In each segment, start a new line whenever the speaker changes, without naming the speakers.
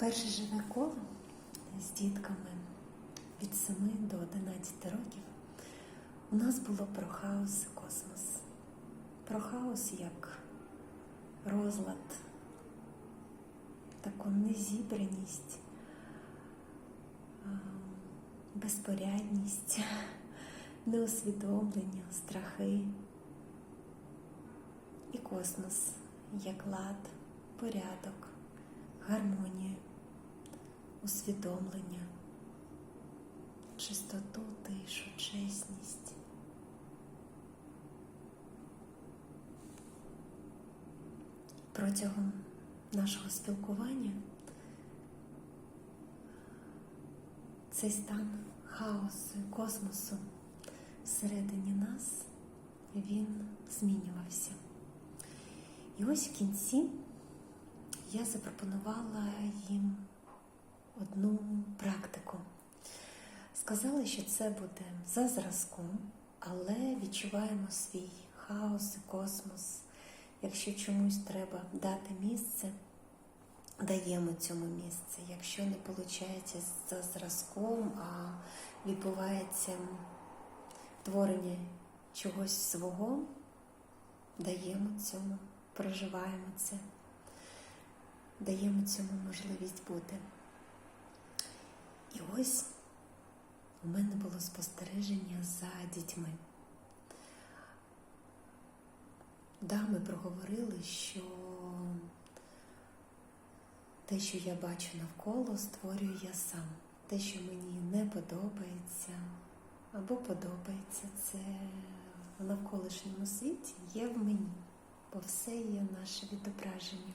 Перше живе коло з дітками від 7 до 11 років. У нас було про хаос і космос. Про хаос як розлад, таку незібраність, ем, безпорядність, неусвідомлення, страхи. І космос як лад, порядок, гармонію, усвідомлення, чистоту, тишу, чесність. Протягом нашого спілкування цей стан хаосу, і космосу всередині нас він змінювався. І ось в кінці я запропонувала їм одну практику. Сказала, що це буде за зразком, але відчуваємо свій хаос і космос. Якщо чомусь треба дати місце, даємо цьому місце. Якщо не виходить за зразком, а відбувається творення чогось свого, даємо цьому, проживаємо це, даємо цьому можливість бути. І ось у мене було спостереження за дітьми. Да, ми проговорили, що те, що я бачу навколо, створюю я сам. Те, що мені не подобається або подобається, це в навколишньому світі є в мені, бо все є наше відображення.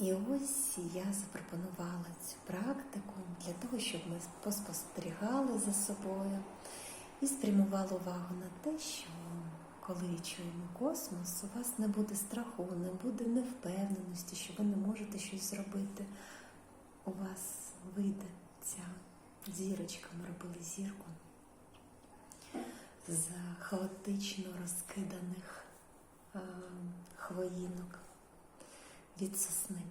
І ось я запропонувала цю практику для того, щоб ми поспостерігали за собою і спрямували увагу на те, що коли відчуємо космос, у вас не буде страху, не буде невпевненості, що ви не можете щось зробити. У вас вийде ця зірочка, ми робили зірку з хаотично розкиданих а, хвоїнок від сосни.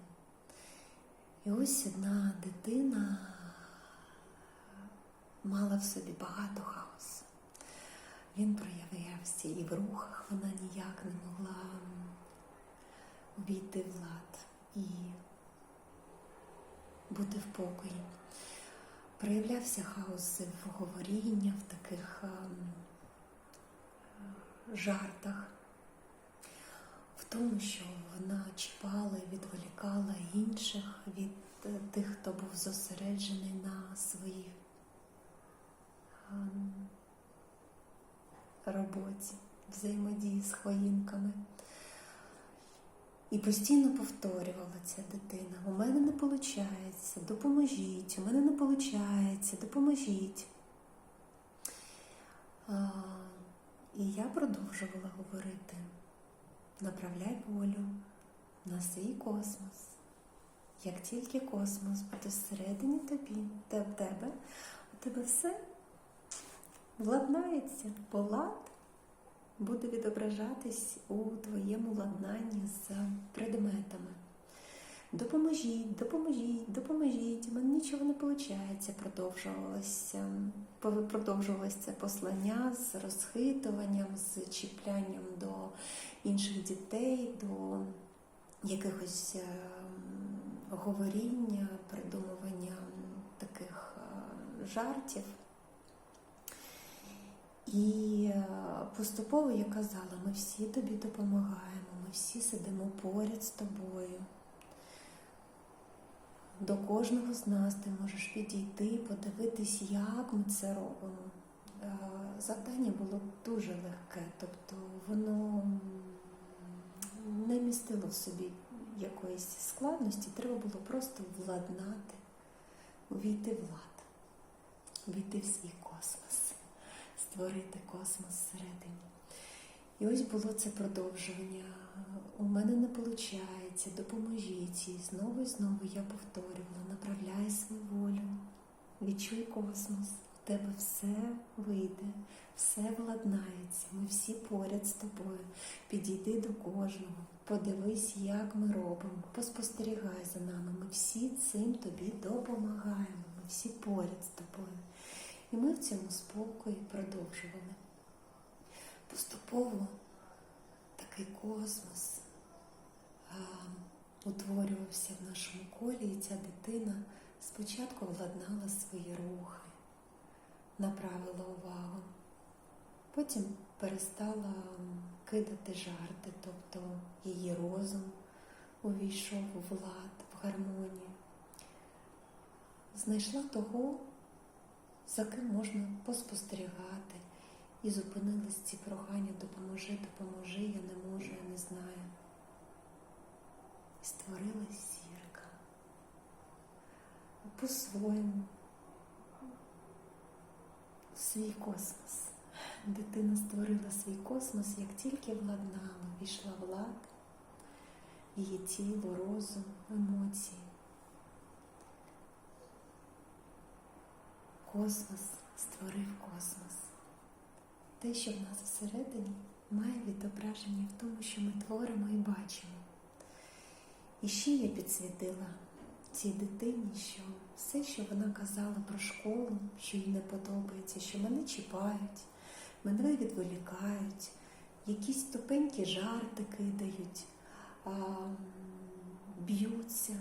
І ось одна дитина мала в собі багато хаосу. Він проявлявся і в рухах вона ніяк не могла увійти в лад і бути в покої. Проявлявся хаос в говоріння, в таких ем, жартах, в тому, що вона чіпала і відволікала інших від е, тих, хто був зосереджений на своїй ем, роботі, взаємодії з хвоїнками. І постійно повторювала ця дитина: у мене не виходить, допоможіть, у мене не виходить, допоможіть. І я продовжувала говорити: направляй волю на свій космос. Як тільки космос буде всередині тобі, та в тебе, у тебе все владнається, бо лад буде відображатись у твоєму ладнанні з предметами. Допоможіть, допоможіть, допоможіть. У мене нічого не виходить. Продовжувалося, продовжувалося це послання з розхитуванням, з чіплянням до інших дітей, до якихось е, говоріння, придумування таких е, жартів. І е, поступово я казала, ми всі тобі допомагаємо, ми всі сидимо поряд з тобою. До кожного з нас ти можеш підійти, подивитись, як ми це робимо. Е, Завдання було дуже легке, тобто воно не містило в собі якоїсь складності, треба було просто владнати, увійти в лад, увійти в свій космос створити космос всередині. І ось було це продовження. У мене не виходить, допоможіть. І знову і знову я повторювала, направляй свою волю, відчуй космос, в тебе все вийде, все владнається. Ми всі поряд з тобою. Підійди до кожного, подивись, як ми робимо, поспостерігай за нами. Ми всі цим тобі допомагаємо. Ми всі поряд з тобою. І ми в цьому спокої продовжували. Поступово такий космос утворювався в нашому колі, і ця дитина спочатку владнала свої рухи, направила увагу, потім перестала кидати жарти, тобто її розум увійшов у влад, в гармонію. Знайшла того, за ким можна поспостерігати, і зупинились ці прохання допоможи, допоможи, я не можу, я не знаю. І створилась зірка по-своєму свій космос. Дитина створила свій космос, як тільки владнала, війшла в лад, її тіло, розум, емоції. Космос створив космос. Те, що в нас всередині, має відображення в тому, що ми творимо і бачимо. І ще я підсвітила цій дитині, що все, що вона казала про школу, що їй не подобається, що мене чіпають, мене відволікають, якісь тупенькі жарти кидають, б'ються.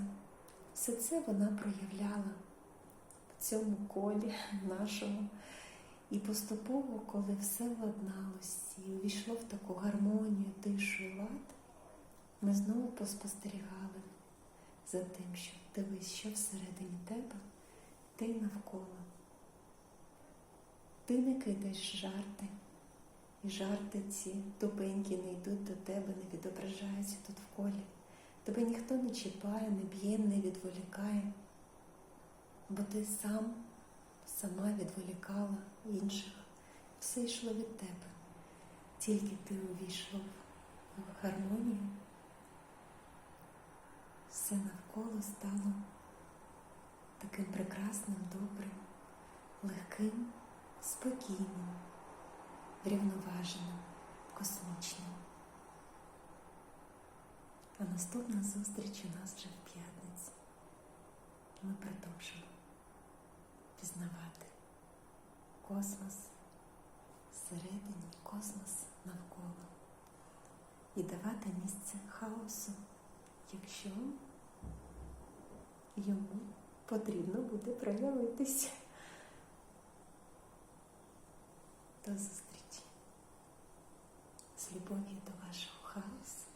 Все це вона проявляла в цьому колі нашому. І поступово, коли все владналось і увійшло в таку гармонію, тишу і лад, ми знову поспостерігали за тим, що дивись, що всередині тебе, ти навколо. Ти не кидаєш жарти, і жарти ці тупенькі не йдуть до тебе, не відображаються тут в колі. Тебе ніхто не чіпає, не б'є, не відволікає, бо ти сам, сама відволікала інших. Все йшло від тебе. Тільки ти увійшов в гармонію, все навколо стало таким прекрасним, добрим, легким, спокійним, врівноваженим, космічним. А наступна зустріч у нас вже в п'ятницю. Ми продовжимо пізнавати. Космос всередині, космос навколо. І давати місце хаосу, якщо йому потрібно буде проявитися. До зустрічі. З любов'ю до вашого хаосу.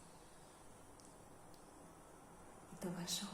І до вашого